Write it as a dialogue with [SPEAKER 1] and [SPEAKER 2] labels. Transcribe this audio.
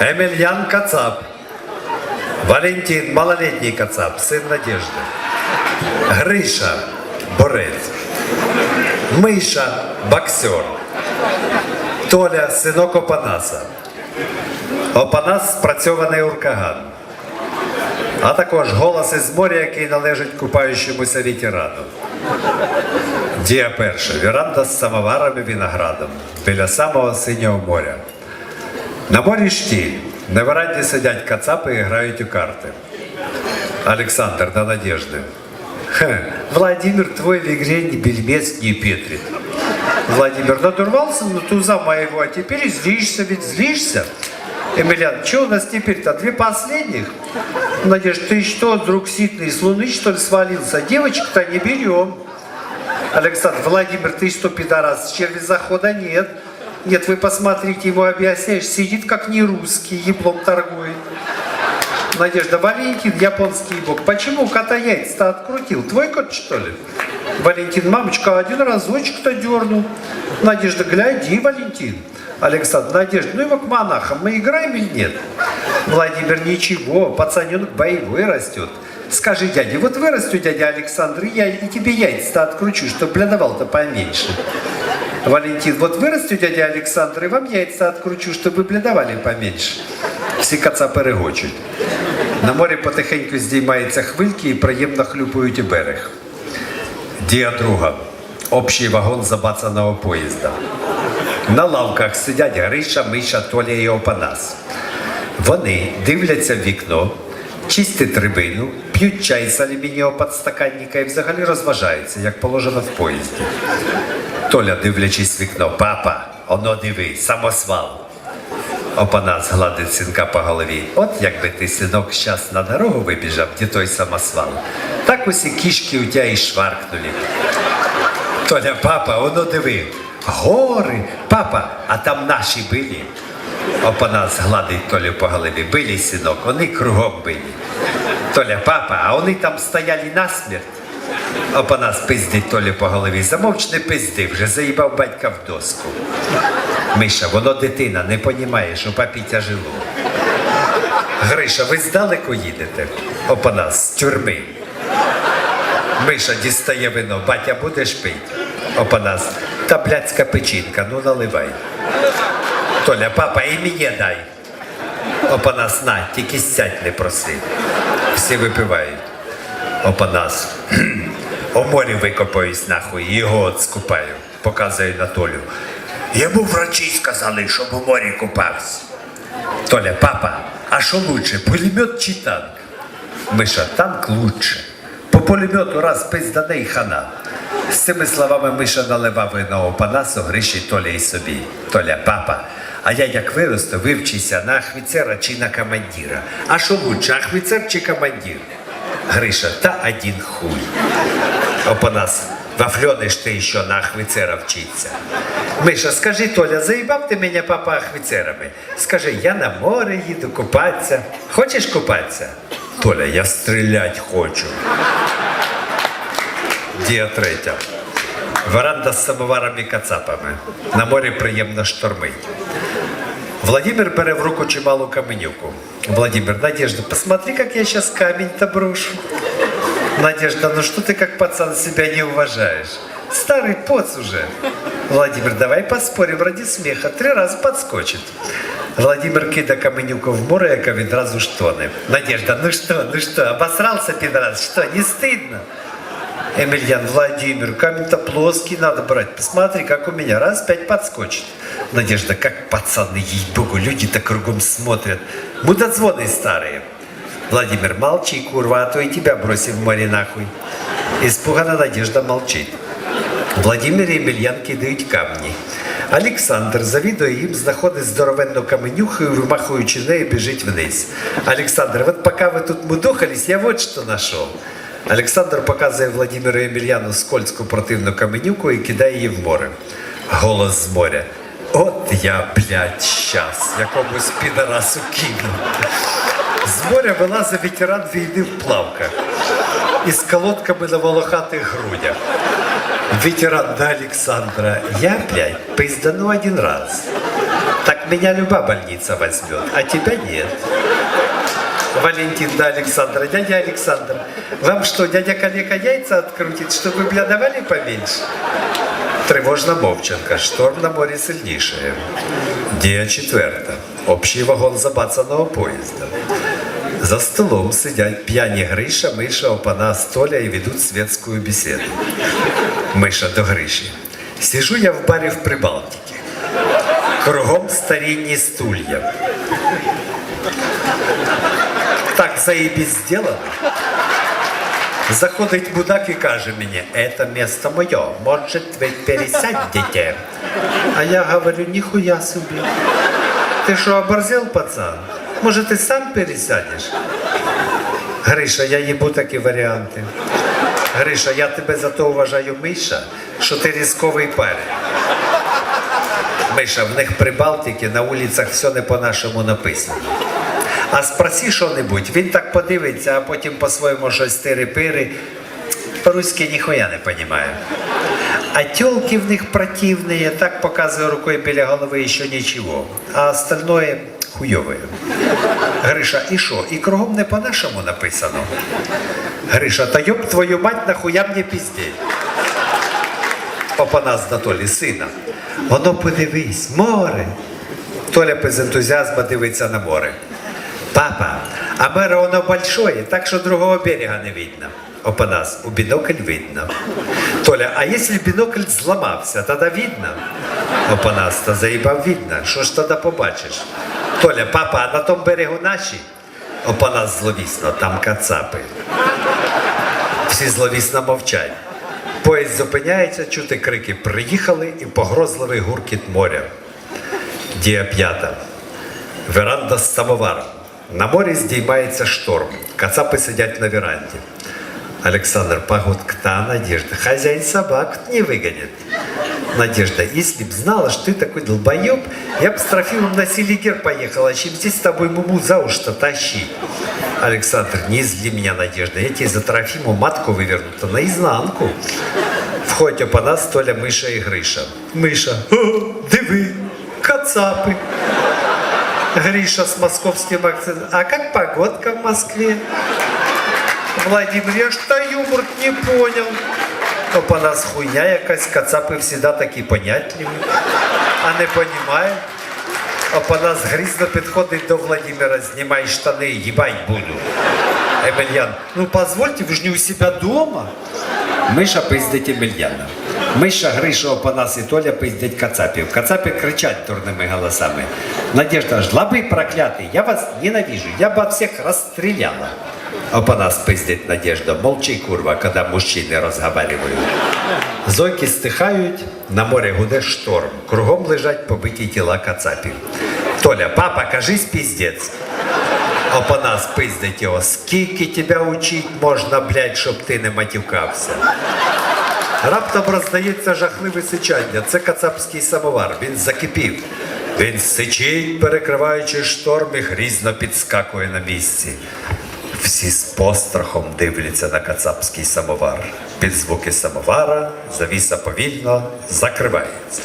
[SPEAKER 1] Емельян Кацап. Валентин, малолетний Кацап, сын Надежды. Гриша, борец. Миша, боксер. Толя, синок Опанаса. Опанас спрацьований уркаган. А також голос із моря, який належить купаючомуся ветерану. Дія перша. Віранда з самоваром і виноградом біля самого синього моря. На морі штіль. На веранді сидять кацапи і грають у карти. Александр до Надежды. Ха, Владимир, твой в игре ни бельмец не петрит. Владимир надурвался на туза моего, а теперь и злишься, ведь злишься. Эмилиан, что у нас теперь-то? Две последних? Надежда, ты что, друг ситный, с луны, что ли, свалился? Девочек-то не берем. Александр, Владимир, ты что, пидорас, с черви захода нет. Нет, вы посмотрите, его объясняешь, сидит как не русский, еблом торгует. Надежда, Валентин, японский бог. Почему кота яйца-то открутил? Твой кот, что ли? Валентин, мамочка, один разочек-то дернул. Надежда, гляди, Валентин. Александр, Надежда, ну его к монахам, мы играем или нет? Владимир, ничего, пацаненок боевой растет. Скажи, дядя, вот вырастет дядя Александр, и я и тебе яйца-то откручу, чтобы блядовал-то поменьше. Валентин, вот вырастет дядя Александр, и вам яйца откручу, чтобы вы блядовали поменьше. Всі каца перегочуть. На морі потихеньку здіймаються хвильки і приємно хлюпають у берег. Дія друга. Общий вагон забацаного поїзда. На лавках сидять Гриша, Миша, Толя і Опанас. Вони дивляться в вікно, чистять рибину, п'ють чай з алюмінієвого підстаканника і взагалі розважаються, як положено в поїзді. Толя, дивлячись вікно, папа, оно диви, самосвал. Опанас гладить синка по голові. От якби ти, синок, щас на дорогу вибіжав, де той самосвал. Так усі кішки у тя і шваркнули. Толя, папа, воно диви. Гори, папа, а там наші били. Опанас гладить Толю по голові. Били, синок, вони кругом били. Толя, папа, а вони там стояли насмерть. Опанас пиздить Толю по голові. Замовч не пизди, вже заїбав батька в доску. Миша, воно дитина, не понімає, що папі тяжело. Гриша, ви здалеку їдете? Опанас, з тюрми. Миша дістає вино, батя будеш пить? Опанас, та блядська печінка, ну наливай. Толя, папа, і мені дай. Опанас, на, тільки сядь не проси. Всі випивають. Опанас. «Кхм, У морі викопаюсь нахуй, його скупаю. Показує на Толю. Йому врачі сказали, щоб у морі купався. Толя, папа, а що лучше, пулемет чи танк? Миша, танк лучше. По пулемету раз пиздане і хана. З цими словами Миша наливав вино Опанасу, Гриші, Толя і собі. Толя, папа, а я як виросту, вивчися на ахвіцера чи на командира. А що лучше, ахвіцер чи командир? Гриша, та один хуй. Опанас, вафлёныш ты еще на ахвицера вчиться. Миша, скажи, Толя, заебав ты меня папа ахвицерами? Скажи, я на море їду купатися. Хочеш купатися? Толя, я стрілять хочу. Дія третя. Веранда з самоварами і кацапами. На морі приємно штормить. Владимир бере в руку чималу каменюку. Владимир, Надежда, посмотри, как я сейчас камень-то брошу. Надежда, ну что ты как пацан себя не уважаешь? Старый поц уже. Владимир, давай поспорим ради смеха. Три раза подскочит. Владимир кидає каменюку в море, яка відразу ж тоне. Надежда, ну что, ну что, обосрался пидорас? Что, не стыдно? Емельян, Владимир, камень-то плоский надо брать. Посмотри, как у меня. Раз, пять подскочит. Надежда, как пацаны, ей-богу, люди-то кругом смотрят. Мудозвоны старые. Владимир, молчи, курва, а то и тебя бросим в море нахуй. Испуганно Надежда молчит. Владимир і Емельян кидають камні. Олександр завідує їм, знаходить здоровенну каменюху і вимахуючи нею, біжить вниз. Олександр, от поки ви тут мудохались, я вот що знайшов. Олександр показує Владимиру Емельяну скользку противну каменюку і кидає її в море. Голос з моря. От я, блядь, щас, якомусь підарасу кину. З моря вилазить ветеран війни в плавках із колодками на волохатих грудях. Ветеран до Александра. Я, блядь, пиздану один раз. Так меня любая больница возьмет, а тебя нет. Валентин да Александра. Дядя Александр, вам что, дядя коллега яйца открутит, чтобы бля давали поменьше? Тривожна мовчанка. Шторм на морі сильніше. Дія четверта. Общий вагон забацаного поїзда. За столом сидять п'яні Гриша, Миша, Опана, Столя і ведуть светскую беседу. Миша до Гриші. Сижу я в барі в Прибалтике. Кругом старінні стулья. Так заебись сделано. Заходить мудак і каже мені, это место моє, може ви пересядете? А я говорю, ніхуя собі. Ти що, оборзел, пацан? Може, ти сам пересядеш? Гриша, я їбу такі варіанти. Гриша, я тебе зато вважаю, Миша, що ти різковий парень. Миша, в них при Балтиці на вулицях все не по-нашому написано. А спроси що-небудь, він так подивиться, а потім по-своєму щось тири-пири. По-руськи ніхуя не розуміє. А тілки в них противні, так показує рукою біля голови, що нічого. А остальное хуйове. Гриша, і що? І кругом не по-нашому написано. Гриша, та йоб твою мать, нахуя мені? Опанас на Толі, сина. Воно подивись, море. Толя без ентузіазму дивиться на море. Папа, а море воно большое, так що другого берега не видно. Опанас, у бінокль видно. Толя, а якщо бінокль зламався, тоді видно? Опанас, та заїбав видно. Що ж тоді побачиш? Толя, папа, а на тому берегу наші? Опанас зловісно, там кацапи. Всі зловісно мовчать. Поїзд зупиняється, чути крики приїхали і погрозливий гуркіт моря. Дія п'ята. Веранда з самоваром. На морі здіймається шторм. Кацапи сидять на веранді. Александр Погодкта, Надежда. Хозяин собак не выгонит. Надежда, если б знала, что ты такой долбоеб, я бы с Трофимом на Селигер поехала, чем здесь с тобой муму за уши тащить. Александр, не зли меня, Надежда, я тебе за Трофиму матку вывернута наизнанку. Входять опана Столя, Миша і Гриша. Миша, о, диви, кацапи. Гриша с московским акцентом. А как погодка в Москве? Владимир, я та юмор не понял. Опа нас хуйня якась, кацапи всегда такі понятливі, а не понімають. Опа нас грізно підходить до Владимира, знімай штани, їбать буду. Емельян, ну позвольте, ви ж не у себя дома. Миша пиздить Емельяна. Миша, Гриша, Опанас і Толя пиздять кацапів. Кацапи кричать дурними голосами. Надежда, жлобы проклятый, я вас ненавижу, я бы всех расстреляла. Опанас пиздить Надежда, молчи, курва, когда мужчини розговаривають. Зойки стихають, на морі гуде шторм. Кругом лежать побиті тіла кацапів. Толя, папа, кажись піздець. Опанас пиздить його. Скільки тебе учить можна, блядь, щоб ти не матюкався. Раптом роздається жахливе сичання. Це кацапський самовар. Він закипів. Він сичить, перекриваючи шторм і грізно підскакує на місці. Всі з пострахом дивляться на кацапський самовар. Під звуки самовара завіса повільно закривається.